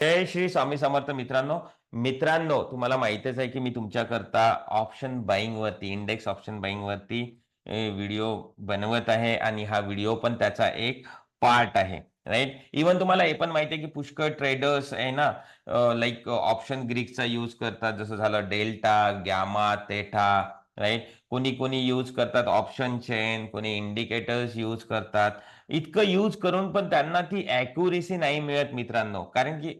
जय श्री स्वामी समर्थ मित्रांनो. मित्रांनो तुम्हाला माहितीच आहे की मी तुमच्याकरता ऑप्शन बाईंग वरती इंडेक्स ऑप्शन बाईंग वरती व्हिडिओ बनवत आहे आणि हा व्हिडिओ पण त्याचा एक पार्ट आहे राईट इवन तुम्हाला हे पण माहिती आहे की पुष्कळ ट्रेडर्स आहे ना लाईक ऑप्शन ग्रीकचा यूज करतात. जसं झालं डेल्टा गॅमा तेठा राईट कोणी कोणी यूज करतात ऑप्शन चेन कोणी इंडिकेटर्स यूज करतात. इतकं यूज करून पण त्यांना ती अॅक्युरेसी नाही मिळत मित्रांनो. कारण की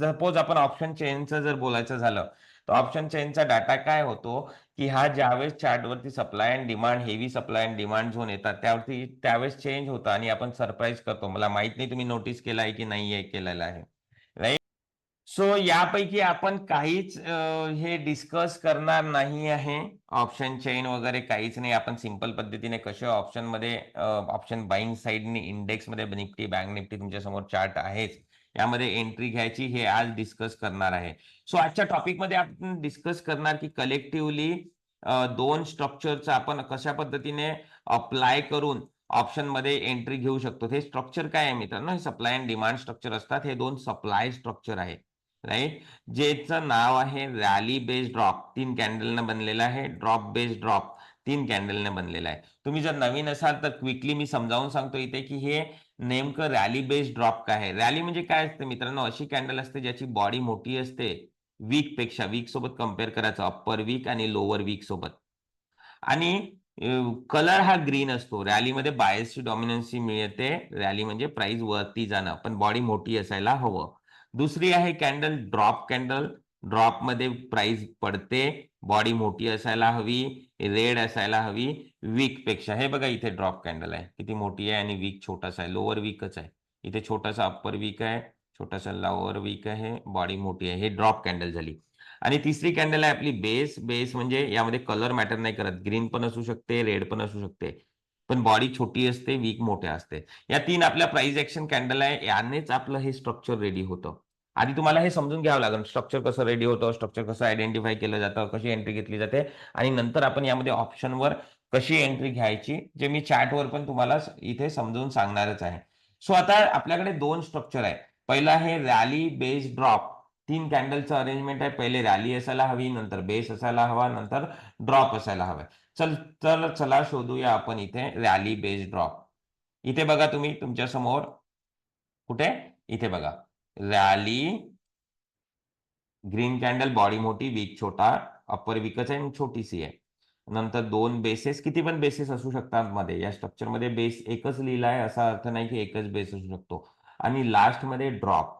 सपोज आपण ऑप्शन चेनचं जर बोलायचं झालं तर ऑप्शन चेनचा डाटा काय होतो? की हा ज्यावेळेस चार्टवरती supply and demand heavy supply and demand zone येतात त्यावरती त्यावेळेस चेंज होतं आणि आपण सरप्राईज करतो. मला माहीत नाही तुम्ही नोटीस केला आहे की नाही आहे केलेला आहे. सो यापैकी आपण काहीच हे डिस्कस करणार नाही आहे. ऑप्शन चेन वगैरे काहीच नाही. आपण सिंपल पद्धतीने कसे ऑप्शनमध्ये ऑप्शन बाईंग साईडनी इंडेक्समध्ये निफ्टी बँक निफ्टी तुमच्यासमोर चार्ट आहेच. यामध्ये एंट्री घ्यायची हे आज डिस्कस करणार आहे. सो आजच्या टॉपिकमध्ये आपण डिस्कस करणार की कलेक्टिव्हली दोन स्ट्रक्चरचा आपण कशा पद्धतीने अप्लाय करून ऑप्शनमध्ये एंट्री घेऊ शकतो. हे स्ट्रक्चर काय आहे मित्रांनो? हे सप्लाय अँड डिमांड स्ट्रक्चर असतात. हे दोन सप्लाय स्ट्रक्चर आहे राईट जेचं नाव आहे रॅली बेस्ड ड्रॉप तीन कॅन्डलनं बनलेलं आहे. ड्रॉप बेस्ड ड्रॉप तीन कॅन्डलने बनलेला आहे. तुम्ही जर नवीन असाल तर क्विकली मी समजावून सांगतो इथे की हे नेमकं रॅली बेस्ड ड्रॉप काय आहे? रॅली म्हणजे काय असते मित्रांनो? अशी कॅन्डल असते ज्याची बॉडी मोठी असते वीकपेक्षा. वीक सोबत कंपेअर करायचं. अप्पर वीक आणि लोअर वीक सोबत. आणि कलर हा ग्रीन असतो. रॅलीमध्ये बायसची डॉमिनन्सी मिळते. रॅली म्हणजे प्राइस वरती जाणं. पण बॉडी मोठी असायला हवं. दुसरी आहे कॅन्डल ड्रॉप कॅन्डल ड्रॉपमध्ये प्राइस पडते. बॉडी मोठी असायला हवी. रेड असायला हवी. वीकपेक्षा. हे बघा इथे ड्रॉप कॅन्डल आहे. किती मोठी आहे आणि वीक छोटासा आहे. लोअर वीकच आहे. इथे छोटासा अप्पर वीक आहे. छोटासा लोअर वीक आहे. बॉडी मोठी आहे. हे ड्रॉप कॅन्डल झाली. आणि तिसरी कॅन्डल आहे आपली बेस बेस म्हणजे यामध्ये कलर मॅटर नाही करत. ग्रीन पण असू शकते. रेड पण असू शकते. पण बॉडी छोटी असते वीक मोठ्या असते. या तीन आपल्या प्राइस ऍक्शन कॅन्डल आहे यानेच आपलं हे स्ट्रक्चर रेडी होतं. आधी तुम्हाला हे समजून घ्यावं लागेल स्ट्रक्चर कसं रेडी होतं स्ट्रक्चर कसं आयडेंटिफाय केलं जातं कशी एंट्री घेतली जाते आणि नंतर आपण यामध्ये ऑप्शनवर कशी एंट्री घ्यायची जे मी चॅटवर पण तुम्हाला इथे समजून सांगणारच आहे. सो आता आपल्याकडे दोन स्ट्रक्चर आहे. पहिला आहे रॅली बेस ड्रॉप तीन कॅन्डलचं अरेंजमेंट आहे. पहिले रॅली असायला हवी नंतर बेस असायला हवा नंतर ड्रॉप असायला हवा. चल चल चला शोधूया आपण इथे रॅली बेस ड्रॉप इथे बघा तुम्ही तुमच्यासमोर. कुठे? इथे बघा. रॅली ग्रीन कॅन्डल बॉडी मोठी वीक छोटा अप्पर वीकच आहे छोटीशी आहे. नंतर दोन बेसेस किती पण बेसेस असू शकतात मध्ये. या स्ट्रक्चरमध्ये बेस एकच लिहिला आहे असा अर्थ नाही की एकच बेस असू शकतो. आणि लास्टमध्ये ड्रॉप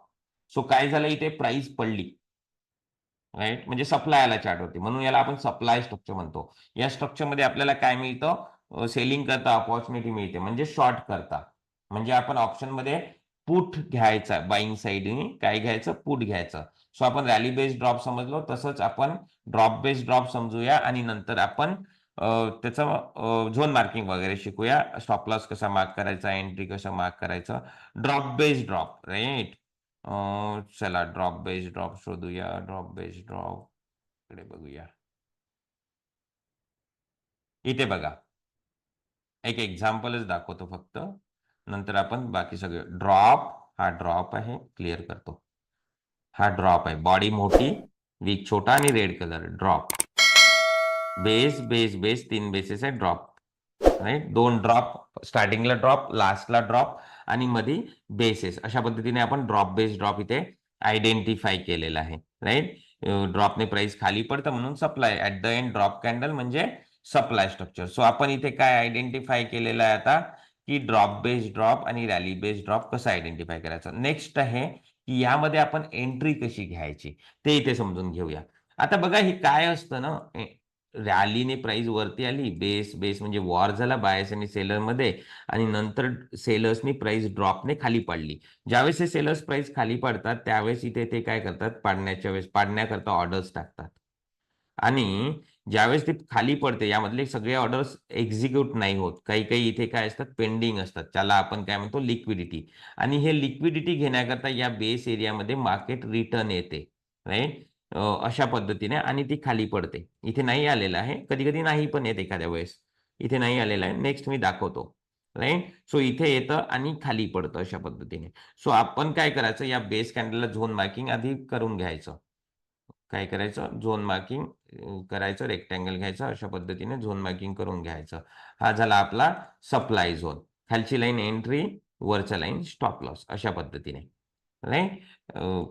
सो काय झालं इथे? प्राइस पडली. राईट म्हणजे सप्लायला चार्ट होती म्हणून याला आपण सप्लाय स्ट्रक्चर म्हणतो. या स्ट्रक्चरमध्ये आपल्याला काय मिळतं? सेलिंग करता ऑपॉर्च्युनिटी मिळते. म्हणजे शॉर्ट करता. म्हणजे आपण ऑप्शनमध्ये पुट घ्यायचा बाईंग साईडनी काय घ्यायचं? पुट घ्यायचं. सो आपण रॅली बेस्ड ड्रॉप समजलो तसंच आपण ड्रॉप बेस्ड ड्रॉप समजूया आणि नंतर आपण त्याचं झोन मार्किंग वगैरे शिकूया. स्टॉप लॉस कसा मार्क करायचा एंट्री कसा मार्क करायचं? ड्रॉप बेस्ड ड्रॉप राईट चला ड्रॉप बेस्ड ड्रॉप शोधूया ड्रॉप बेस्ड ड्रॉप इकडे बघूया इथे बघा। एक एक्झाम्पलच दाखवतो फक्त. नंतर आपण बाकी सगळे ड्रॉप हा ड्रॉप आहे क्लिअर करतो. हा ड्रॉप आहे. बॉडी मोठी वीक छोटा आणि red colour drop base base base तीन बेसेस आहे ड्रॉप राईट दोन ड्रॉप स्टार्टिंगला ड्रॉप लास्टला ड्रॉप आणि मध्ये बेसेस अशा पद्धतीने आपण ड्रॉप बेस ड्रॉप इथे आयडेंटिफाय केलेला आहे. राईट ड्रॉपने प्राइस खाली पडतं म्हणून supply at the end drop candle म्हणजे सप्लाय स्ट्रक्चर सो आपण इथे काय आयडेंटिफाय केलेलं आहे आता? की ड्रॉप बेस ड्रॉप आणि रॅली बेस ड्रॉप कसं आयडेंटिफाय करायचं? नेक्स्ट आहे की यामध्ये आपण एंट्री कशी घ्यायची? ते इथे समजून घेऊया. आता बघा हे काय असतं ना? रॅलीने प्राइस वरती आली. बेस बेस म्हणजे वॉर झाला बायस आणि सेलरमध्ये आणि नंतर सेलर्सनी प्राइस ड्रॉपने खाली पडली. ज्यावेळेस हे सेलर्स प्राइस खाली पडतात त्यावेळेस इथे ते काय करतात? पाडण्याच्या वेळेस पाडण्याकरता ऑर्डर्स टाकतात. आणि ज्यावेळेस ते खाली पडते यामधले सगळे ऑर्डर्स एक्झिक्यूट नाही होत. काही काही इथे काय असतात? पेंडिंग असतात. त्याला आपण काय म्हणतो? लिक्विडिटी. आणि हे लिक्विडिटी घेण्याकरता या बेस एरियामध्ये मार्केट रिटर्न येते. राईट? अशा पद्धतीने आणि ती खाली पडते. इथे नाही आलेलं आहे. कधी कधी नाही पण येत एखाद्या वेळेस. इथे नाही आलेलं आहे. नेक्स्ट मी दाखवतो. राईट सो इथे येतं आणि खाली पडतं अशा पद्धतीने. सो आपण काय करायचं? या बेस कॅन्डलला झोन मार्किंग आधी करून घ्यायचं. काय करायचं? झोन मार्किंग करायचं. रेक्टँगल घ्यायचं. अशा पद्धतीने झोन मार्किंग करून घ्यायचं. हा झाला आपला सप्लाय झोन खालची लाईन एंट्री वरचा लाईन स्टॉप लॉस अशा पद्धतीने. राईट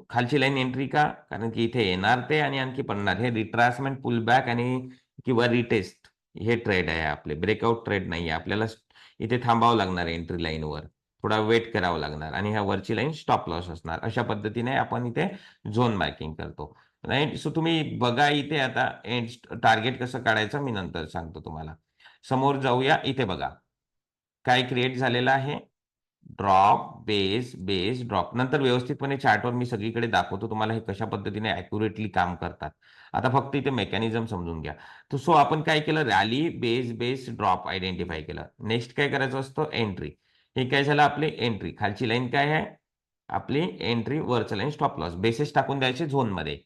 खालची लाईन एंट्री का? कारण की इथे येणार ते आणि आणखी पडणार. हे रिट्रासमेंट पुल बॅक आणि किंवा रिटेस्ट हे ट्रेड आहे आपले. ब्रेकआउट ट्रेड नाही आहे आपल्याला इथे थांबावं लागणार एंट्री लाईनवर थोडा वेट करावं लागणार आणि ह्या वरची लाईन स्टॉप लॉस असणार. अशा पद्धतीने आपण इथे झोन मार्किंग करतो. राईट सो तुम्ही बघा इथे आता टार्गेट कसं काढायचं मी नंतर सांगतो तुम्हाला. समोर जाऊया. इथे बघा. काय क्रिएट झालेलं आहे? ड्रॉप बेस बेस ड्रॉप नंतर व्यवस्थितपणे चार्टवर मी सगळीकडे दाखवतो. तुम्हाला हे कशा पद्धतीने अॅक्युरेटली काम करतात. आता फक्त इथे मेकॅनिझम समजून घ्या. तर सो आपण काय केलं? Rally base base drop identify केलं. नेक्स्ट काय करायचं असतं? एंट्री हे काय झालं? आपली एंट्री खालची लाईन काय आहे? आपली एंट्री वरची लाईन स्टॉप लॉस बेसेस टाकून द्यायचे झोनमध्ये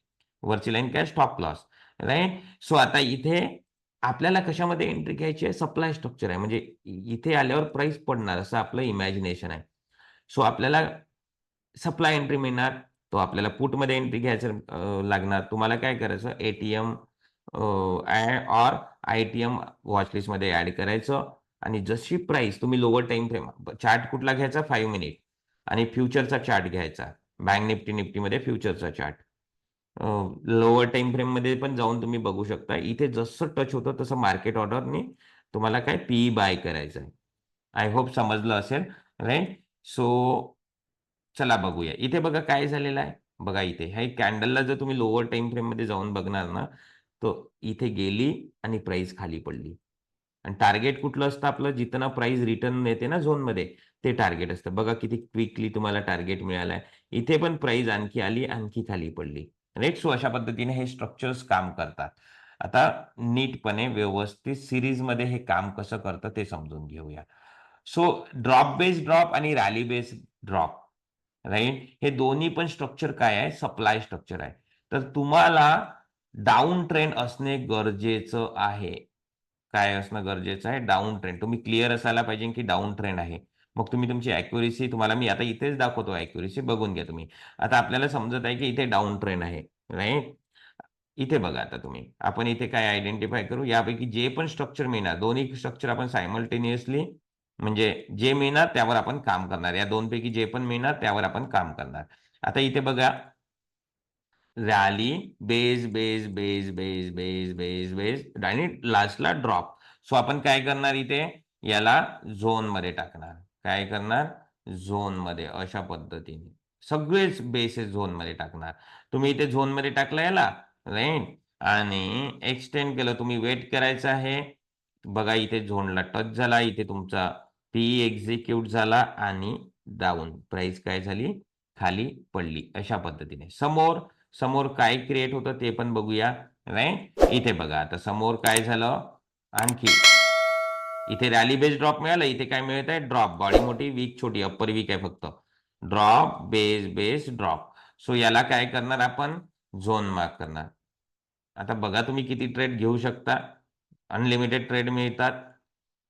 वरची लाईन काय? स्टॉप लॉस राईट सो आता इथे आपल्याला कशामध्ये एंट्री घ्यायची आहे? सप्लाय स्ट्रक्चर आहे. म्हणजे इथे आल्यावर प्राइस पडणार असं आपलं इमॅजिनेशन आहे. सो आपल्याला सप्लाय एंट्री मिळणार. तो आपल्याला पुटमध्ये एंट्री घ्यायचं लागणार. तुम्हाला काय करायचं? ATM or I T M वॉचलिस्टमध्ये add करायचं. आणि जशी प्राइस तुम्ही लोअर टाइम फ्रेम चार्ट कुठला घ्यायचा? फाईव्ह मिनिट आणि फ्युचरचा चार्ट घ्यायचा. बँक निफ्टी निफ्टीमध्ये फ्युचरचा चार्ट लोअर टाइम फ्रेममध्ये पण जाऊन तुम्ही बघू शकता. इथे जसं टच होतं तसं मार्केट ऑर्डरने तुम्हाला काय पी बाय करायचं आहे. आय होप समजलं असेल. राईट सो चला बघूया. इथे बघा काय झालेलं आहे. बघा इथे. ह्या कॅन्डलला जर तुम्ही लोअर टाइम फ्रेममध्ये जाऊन बघणार ना तर इथे गेली आणि प्राइस खाली पडली. आणि टार्गेट कुठलं असतं आपलं? जिथं प्राइस रिटर्न येते ना झोनमध्ये ते टार्गेट असतं. बघा किती क्विकली तुम्हाला टार्गेट मिळालंय. इथे पण प्राइस आणखी आली आणखी खाली पडली. राईट सो अशा पद्धतीने हे स्ट्रक्चर्स काम करतात. आता नीटपणे व्यवस्थित सिरीजमध्ये हे काम कसं करतं ते समजून घेऊया. सो ड्रॉप बेस ड्रॉप आणि रॅली बेस ड्रॉप राईट हे दोन्ही पण स्ट्रक्चर काय आहे? सप्लाय स्ट्रक्चर आहे. तर तुम्हाला डाऊन ट्रेंड असणे गरजेचं आहे. काय असणं गरजेचं आहे? डाऊन ट्रेंड तुम्ही क्लिअर असायला पाहिजे की डाऊन ट्रेंड आहे. मग तुम्ही तुमची अॅक्युरेसी तुम्हाला मी आता इथेच दाखवतो अॅक्युरेसी बघून घ्या तुम्ही. आता आपल्याला समजत आहे की इथे डाऊन ट्रेंड आहे राईट इथे बघा आता तुम्ही. आपण इथे काय आयडेंटिफाय करू? यापैकी जे पण स्ट्रक्चर मिळणार दोन्ही स्ट्रक्चर आपण सायमल्टेनियसली म्हणजे जे मिळणार त्यावर आपण काम करणार. या दोन पैकी जे पण मिळणार त्यावर आपण काम करणार. आता इथे बघा. Rally base base base base base base base आणि लास्टला ड्रॉप सो आपण काय करणार इथे? याला झोनमध्ये टाकणार. काय करणार? झोनमध्ये अशा पद्धतीने. सगळेच बेसेस झोनमध्ये टाकणार. तुम्ही इथे झोनमध्ये टाकला याला राईट आणि एक्सटेंड केलं तुम्ही वेट करायचं आहे. बघा इथे झोनला टच झाला इथे तुमचा पी एक्झिक्यूट झाला आणि डाऊन प्राइस काय झाली? खाली पडली. अशा पद्धतीने. समोर समोर काय क्रिएट होतं ते पण बघूया राईट इथे बघा. आता समोर काय झालं? आणखी इथे रॅली बेस ड्रॉप मिळालं इथे काय मिळत आहे? ड्रॉप बॉडी मोठी वीक छोटी अप्पर वीक आहे फक्त. Drop base base drop so याला काय करणार आपण? झोन मार्क करणार. आता बघा तुम्ही किती ट्रेड घेऊ शकता. अनलिमिटेड ट्रेड मिळतात.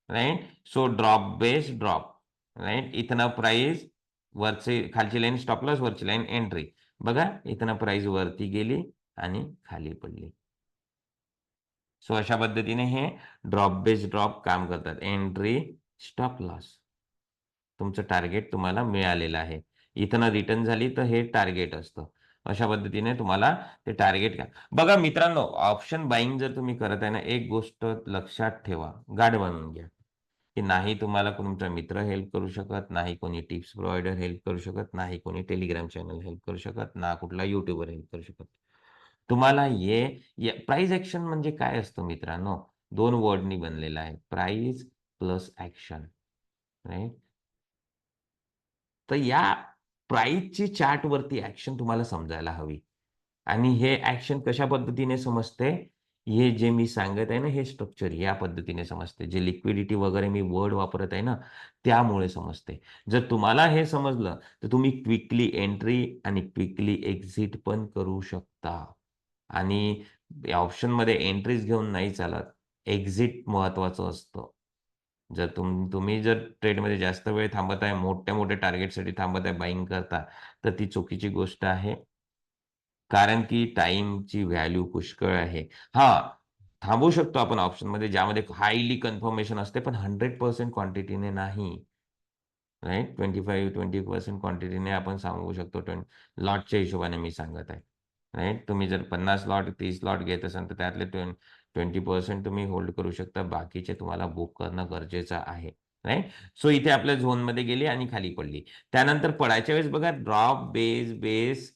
Right so drop base drop right इथनं प्राइस वरची खालची लाईन स्टॉपलॉस वरची लाईन एंट्री बघा इथनं प्राइस वरती गेली आणि खाली पडली. सो अशा पद्धतीने हे ड्रॉप बेस ड्रॉप काम करतात. एंट्री स्टॉप लॉस तुमचं टार्गेट तुम्हाला मिळालेलं आहे. इथनं रिटर्न झाली तर हे टार्गेट असतं. अशा पद्धतीने तुम्हाला ते टार्गेट का बघा मित्रांनो ऑप्शन बाईंग जर तुम्ही करत आहे ना एक गोष्ट लक्षात ठेवा. गाठ बनवून घ्या. की नाही तुम्हाला तुमचा मित्र हेल्प करू शकत नाही कोणी टिप्स प्रोव्हायडर हेल्प करू शकत नाही कोणी टेलिग्राम चॅनल हेल्प करू शकत ना कुठला युट्यूबर हेल्प करू शकत. तुम्हाला ये प्राईज ऍक्शन म्हणजे काय असतं मित्रांनो? दोन वर्डनी बनलेलं आहे. प्राईज प्लस ऍक्शन राईट तर या प्राईजची चार्ट वरती ऍक्शन तुम्हाला समजायला हवी. आणि हे ऍक्शन कशा पद्धतीने समजते? हे जे मी सांगत आहे ना हे स्ट्रक्चर या पद्धतीने समजते. जे लिक्विडिटी वगैरे मी वर्ड वापरत आहे ना त्यामुळे समजते. जर तुम्हाला हे समजलं तर तुम्ही क्विकली एंट्री आणि क्विकली एक्झिट पण करू शकता. आणि ऑप्शनमध्ये एंट्रीज घेऊन नाही चालत एक्झिट महत्वाचं असतं जर तुम तुम्ही जर ट्रेडमध्ये जास्त वेळ थांबत आहे, मोठ्या-मोठ्या टार्गेटसाठी थांबत आहे, बाईंग करता, तर ती चुकीची गोष्ट आहे. कारण की टाईमची व्हॅल्यू पुष्कळ आहे. हा थांबू शकतो आपण ऑप्शनमध्ये ज्यामध्ये हायली कन्फर्मेशन असते, पण 100% क्वांटिटीने नाही. Right twenty five twenty percent क्वांटिटीने आपण सांगू शकतो. ट्वें लॉटच्या हिशोबाने मी सांगत आहे. राईट तुम्ही जर 50 लॉट, तीस लॉट घेत असाल, तर त्यातले ट्वें 20% तुम्ही होल्ड करू शकता. बाकीचे तुम्हाला बुक करणं गरजेचं आहे. राईट सो इथे आपल्या झोनमध्ये गेली आणि खाली पडली. त्यानंतर पडायच्या वेळेस बघा drop, base, base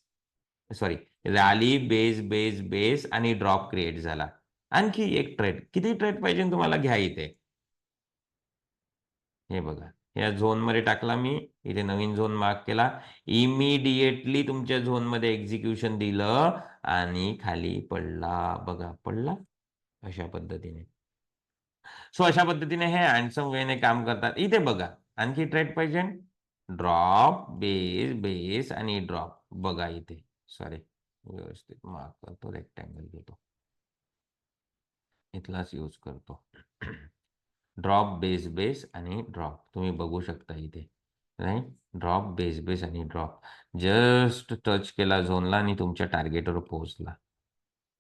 sorry rally, base, base, base आणि ड्रॉप क्रिएट झाला. आणखी एक ट्रेड. किती ट्रेड पाहिजे तुम्हाला घ्या इथे. हे बघा. या झोनमध्ये टाकला मी. इथे नवीन झोन मार्क केला. इमिडिएटली तुमच्या झोनमध्ये एक्झिक्युशन दिलं आणि खाली पडला. बघा पडला? अशा पद्धतीने. सो अशा पद्धतीने हे हँडसम वेने काम करतात. इथे बघा. आणखी ट्रेड पाहिजे? ड्रॉप, बेस, बेस आणि ड्रॉप. बघा इथे. सॉरी. व्यवस्थित मार्क करतो. रेक्टेंगल घेतो. इथलाच यूज करतो. ड्रॉप, बेस, बेस आणि ड्रॉप. तुम्ही बघू शकता इथे. राईट ड्रॉप, बेस, बेस आणि ड्रॉप. जस्ट टच केला झोनला आणि तुमच्या टार्गेटवर पोहोचला.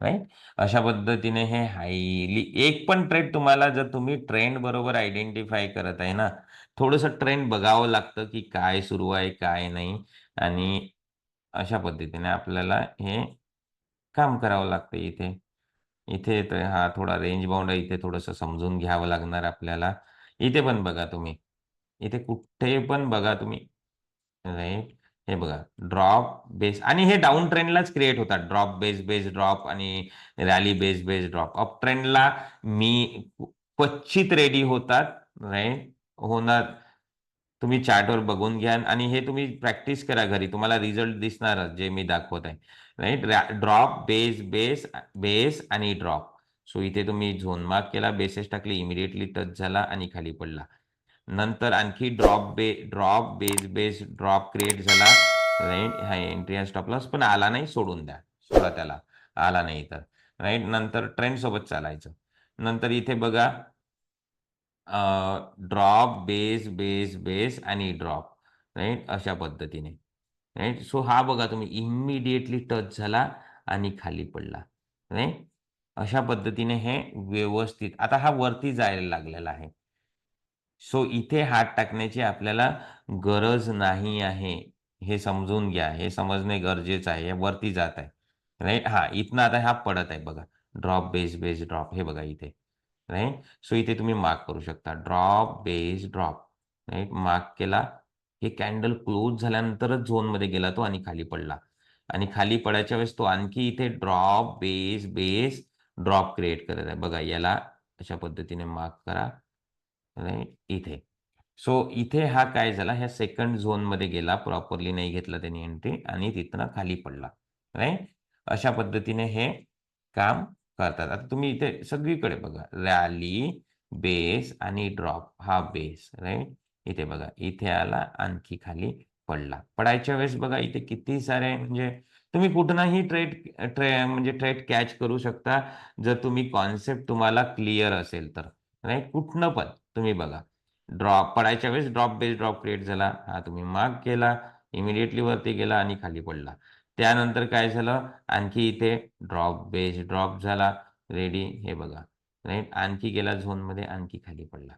राईट अशा पद्धतीने हे हायली एक पण ट्रेड तुम्हाला जर तुम्ही ट्रेंड बरोबर आयडेंटिफाय करत आहे ना, थोडंसं ट्रेंड बघावं लागतं, की काय सुरू आहे, काय नाही आणि अशा पद्धतीने आपल्याला हे काम करावं लागतं इथे. इथे तर हा थोडा रेंज बाउंड आहे. इथे थोडंसं समजून घ्यावं लागणार आपल्याला. इथे पण बघा तुम्ही. इथे कुठे पण बघा तुम्ही. राईट हे बघा. ड्रॉप, बेस आणि हे डाउन ट्रेंडलाच क्रिएट होतात. ड्रॉप, बेस, बेस, ड्रॉप आणि rally, base, base, drop. Up ट्रेंडला मी क्वचित रेडी होतात. राईट होणार. तुम्ही चार्टवर बघून घ्या आणि हे तुम्ही प्रॅक्टिस करा घरी. तुम्हाला रिझल्ट दिसणारच जे मी दाखवत आहे. Right drop, base, base, base आणि ड्रॉप. सो इथे तुम्ही झोन मार्क केला, बेसेस टाकले, इमिडिएटली टच झाला आणि खाली पडला. नंतर आणखी ड्रॉप, बे drop, base, base, drop create झाला. राईट हा एंट्री आणि स्टॉप लॉस पण आला नाही सोडून द्या. सोडा त्याला. आला नाही तर. राईट नंतर ट्रेंड सोबत चालायचं. नंतर इथे बघा ड्रॉप, बेस, बेस, बेस आणि ड्रॉप. राईट अशा पद्धतीने. राईट सो हा बघा तुम्ही इमिडिएटली टच झाला आणि खाली पडला. राईट अशा पद्धतीने हे व्यवस्थित आता हा वरती जायला लागलेला आहे. सो इथे हात टाकण्याची आपल्याला गरज नाही आहे. हे समजून घ्या. हे समजणे गरजेचं आहे. हे वरती जात आहे. राईट हा इथनं आता हा पडत आहे बघा. Drop, base, base, drop. हे बघा इथे. राईट सो इथे तुम्ही मार्क करू शकता. Drop, base, drop. Right mark केला. हे कॅन्डल क्लोज झाल्यानंतरच झोनमध्ये गेला तो आणि खाली पडला. आणि खाली पडायच्या वेळेस तो आणखी इथे drop, base, base, drop create करत आहे. बघा याला अशा पद्धतीने मार्क करा. इथे. सो इथे हा काय झाला, ह्या सेकंड झोनमध्ये गेला. प्रॉपरली नाही घेतला त्याने एंट्री आणि तिथनं खाली पडला. राईट अशा पद्धतीने हे काम करतात. आता तुम्ही इथे सगळीकडे बघा. रॅली, बेस आणि ड्रॉप. हा बेस. राईट इथे बघा. इथे आला आणखी खाली पडला. पडायच्या वेळेस बघा इथे किती सारे म्हणजे तुम्ही कुठूनही ट्रेड ट्रे म्हणजे ट्रेड कॅच करू शकता. जर तुम्ही कॉन्सेप्ट तुम्हाला क्लिअर असेल तर. राइट? कुठनं पण तुम्ही बघा. ड्रॉप पडायच्या वेळेस ड्रॉप, बेस, ड्रॉप क्रिएट झाला. हा तुम्ही मार्क केला. इमिडिएटली वरती गेला आणि खाली पडला. त्यानंतर काय झालं, आणखी इथे ड्रॉप, बेस, ड्रॉप झाला. रेडी. हे बघा. राईट आणखी गेला झोनमध्ये, आणखी खाली पडला.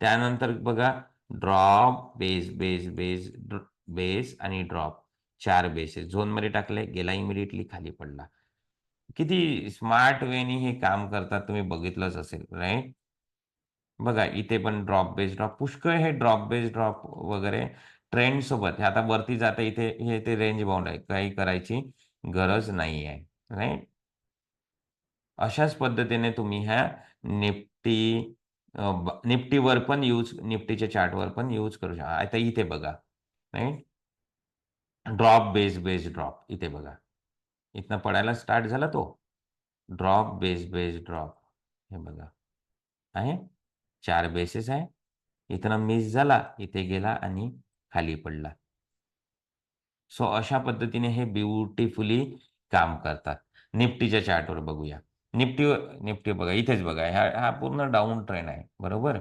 त्यानंतर बघा drop, base, base, base, base आणि ड्रॉप. चार बेसेस झोनमध्ये टाकले, गेला इमिडिएटली खाली पडला. किती स्मार्ट वेनी हे काम करतात तुम्ही बघितलंच असेल. राईट बघा इथे पण ड्रॉप, बेस, ड्रॉप पुष्कळ हे ड्रॉप, बेस, ड्रॉप वगैरे ट्रेंड सोबत हे आता वरती जाता इथे हे ते रेंज बाउंड आहे. काही करायची गरज नाही आहे. राईट अशाच पद्धतीने तुम्ही ह्या निफ्टी निफ्टीवर पण यूज निफ्टीच्या चार्टवर पण यूज करू शकता. आता इथे बघा. Right drop, base, base, drop. इथे बघा. इथनं पडायला स्टार्ट झाला तो. Drop, base, base, drop. हे बघा. आहे. चार बेसेस आहे. इथनं मिस झाला, इथे गेला आणि खाली पडला. सो अशा पद्धतीने हे ब्युटिफुली काम करतात. निफ्टीच्या चार्टवर बघूया. निफ्टी निफ्टी बघा इथेच बघा. हा हा पूर्ण डाऊन ट्रेंड आहे. बरोबर?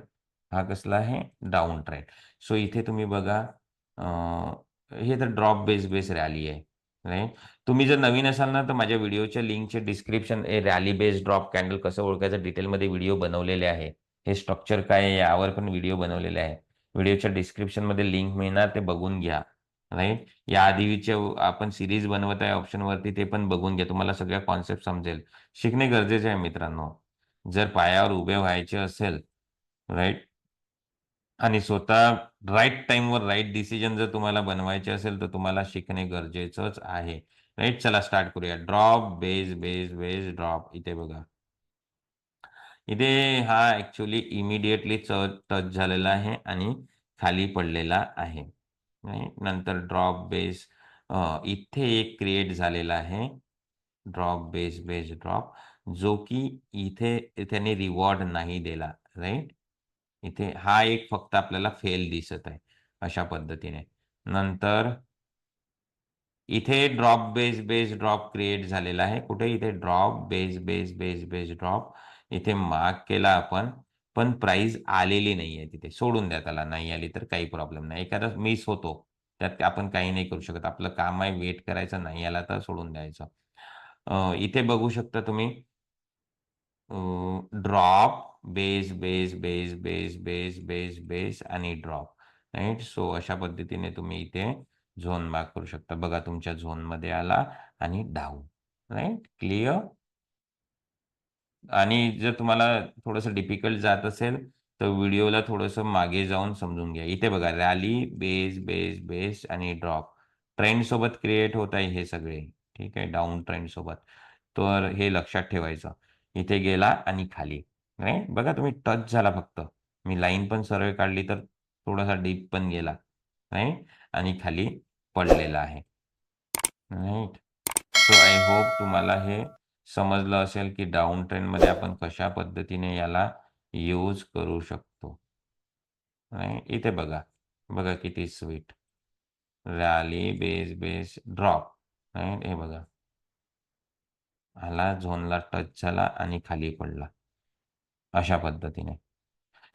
हा कसला आहे डाऊन ट्रेंड सो इथे तुम्ही बघा हे तर ड्रॉप बेस बेस रॅली आहे राईट तुम्ही जर नवीन असाल ना तर माझ्या व्हिडिओच्या लिंकचे डिस्क्रिप्शन हे रॅली बेस ड्रॉप कॅन्डल कसं ओळखायचं डिटेलमध्ये व्हिडिओ बनवलेले आहे हे स्ट्रक्चर काय आहे यावर पण व्हिडिओ बनवलेले आहे व्हिडिओच्या डिस्क्रिप्शनमध्ये लिंक मिळणार ते बघून घ्या. राईट या आधीच्या आपण सिरीज बनवत आहे ऑप्शनवरती ते पण बघून घ्या. तुम्हाला सगळ्या कॉन्सेप्ट समजेल. शिकणे गरजेचे आहे मित्रांनो. जर पायावर उभे व्हायचे असेल राईट आणि स्वतः राईट टाइमवर राईट डिसिजन जर तुम्हाला बनवायचे असेल तर तुम्हाला शिकणे गरजेचंच आहे. राईट चला स्टार्ट करूया. Drop base base base drop इथे बघा. इथे हा ऍक्च्युली इमिडिएटली टच झालेला आहे आणि खाली पडलेला आहे. नंतर ड्रॉप बेस इथे एक क्रिएट झालेला आहे. ड्रॉप बेस बेस ड्रॉप जो की इथे त्याने रिवॉर्ड नाही दिला. राईट इथे हा एक फक्त आपल्याला फेल दिसत आहे अशा पद्धतीने. नंतर इथे drop base base drop create झालेला आहे. कुठे? इथे drop base base base base drop इथे मार्क केला आपण पण प्राइस आलेली नाही आहे तिथे. सोडून द्या त्याला. नाही आली तर काही प्रॉब्लेम नाही. एखादा मिस होतो त्यात आपण काही नाही करू शकत. आपलं काम आहे वेट करायचं नाही आला तर सोडून द्यायचं. इथे बघू शकता तुम्ही drop base base base base base base base आणि ड्रॉप राईट सो अशा पद्धतीने तुम्ही इथे झोन मार्क करू शकता. बघा तुमच्या झोनमध्ये आला आणि डाऊन राईट क्लिअर आणि जर तुम्हाला थोडंसं डिफिकल्ट जात असेल तर व्हिडिओला थोडंसं मागे जाऊन समजून घ्या. इथे बघा रॅली बेस बेस बेस आणि ड्रॉप ट्रेंड सोबत क्रिएट होत आहे हे सगळे. ठीक आहे? डाऊन ट्रेंड सोबत. तर हे लक्षात ठेवायचं. इथे गेला आणि खाली. राईट बघा तुम्ही टच झाला फक्त. मी लाईन पण सर्व काढली तर थोडासा डीप पण गेला. राईट आणि खाली पडलेला आहे. राईट सो आय होप तुम्हाला हे समजलं असेल की डाऊन ट्रेंडमध्ये आपण कशा पद्धतीने याला यूज करू शकतो. इथे बघा बघा किती sweet rally base base drop हे बघा. आला झोनला टच झाला आणि खाली पडला. अशा पद्धतीने.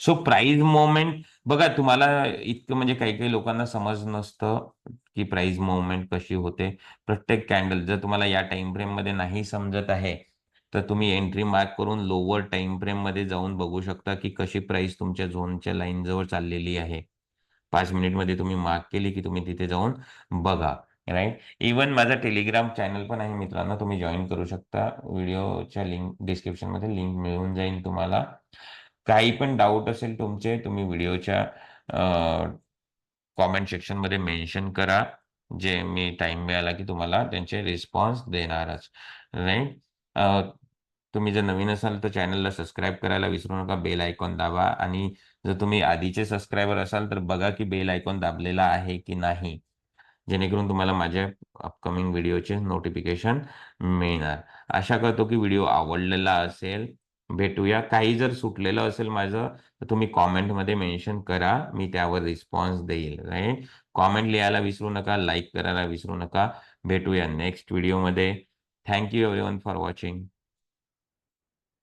सो प्राईज मुवमेंट बघा तुम्हाला इतकं म्हणजे काही काही लोकांना समज नसतं की प्राईज मुवमेंट कशी होते. प्रत्येक कॅन्डल जर तुम्हाला या टाइम फ्रेममध्ये नाही समजत आहे तर तुम्ही एंट्री मार्क करून लोअर टाइम फ्रेममध्ये जाऊन बघू शकता की कशी प्राइस तुमच्या झोनच्या लाईन जवळ चाललेली आहे. पाच मिनिटमध्ये तुम्ही मार्क केली की तुम्ही तिथे जाऊन बघा राईट इवन माझा टेलिग्राम चॅनल पण आहे मित्रांनो तुम्ही जॉईन करू शकता. व्हिडिओच्या लिंक डिस्क्रिप्शनमध्ये लिंक मिळून जाईल तुम्हाला. काही पण डाऊट असेल तुमचे तुम्ही व्हिडिओच्या कॉमेंट सेक्शनमध्ये मेन्शन करा जे मी टाइम मिळाला की तुम्हाला त्यांचे रिस्पॉन्स देणारच. राईट तुम्ही जर नवीन असाल तर चॅनलला सबस्क्राईब करायला विसरू नका बेल आयकॉन दाबा आणि जर तुम्ही आधीचे सबस्क्रायबर असाल तर बघा की बेल आयकॉन दाबलेला आहे की नाही जेणेकरून तुम्हाला माझ्या अपकमिंग व्हिडिओचे नोटिफिकेशन मिळणार. आशा करतो की व्हिडिओ आवडलेला असेल. भेटूया. काही जर सुटलेलं असेल माझं तर तुम्ही कॉमेंटमध्ये मेन्शन करा. मी त्यावर रिस्पॉन्स देईल राईट? कॉमेंट लिहायला विसरू नका लाईक करायला विसरू नका. भेटूया नेक्स्ट व्हिडिओमध्ये. Thank you everyone for watching.